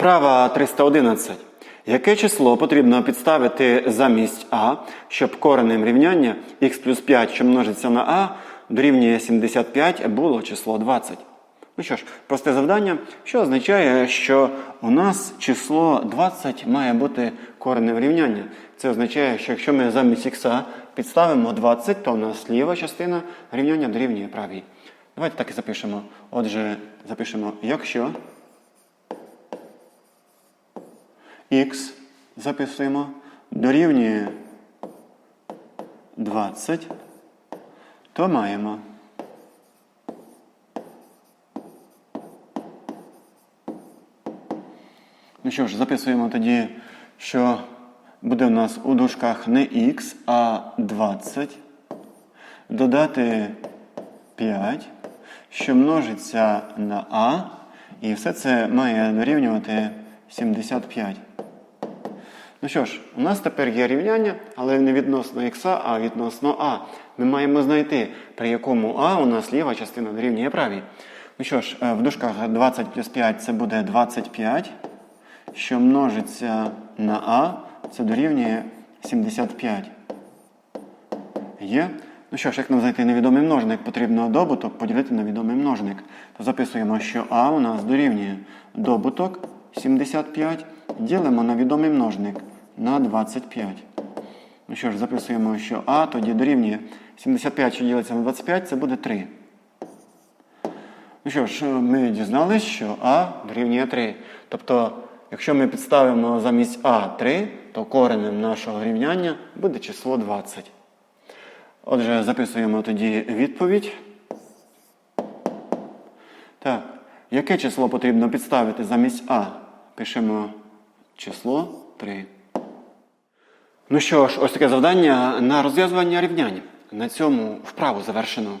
Вправа 311. Яке число потрібно підставити замість А, щоб коренем рівняння х плюс 5, що множиться на А, дорівнює 75 було число 20? Ну що ж, просте завдання, що означає, що у нас число 20 має бути коренем рівняння. Це означає, що якщо ми замість х підставимо 20, то у нас ліва частина рівняння дорівнює правій. Давайте так і запишемо. Отже, запишемо, якщо х записуємо. Дорівнює 20, то маємо. Ну що ж, записуємо тоді, що буде у нас у дужках не х, а 20. Додати 5, що множиться на а, і все це має дорівнювати 75. Ну що ж, у нас тепер є рівняння, але не відносно х, а відносно а. Ми маємо знайти, при якому а у нас ліва частина дорівнює правій. Ну що ж, е, в дужках 20 плюс 5 це буде 25, що множиться на а, це дорівнює 75. Є? Ну що ж, як нам знайти невідомий множник, потрібно добуток поділити на відомий множник. То записуємо, що а у нас дорівнює добуток 75, ділимо на відомий множник на 25. Ну що ж, записуємо, що а тоді дорівнює 75, що ділиться на 25, це буде 3. Ну що ж, ми дізналися, що а дорівнює 3. Тобто, якщо ми підставимо замість а 3, то коренем нашого рівняння буде число 20. Отже, записуємо тоді відповідь. Так, яке число потрібно підставити замість А? Пишемо число 3. Ну що ж, ось таке завдання на розв'язування рівнянь. На цьому вправу завершено.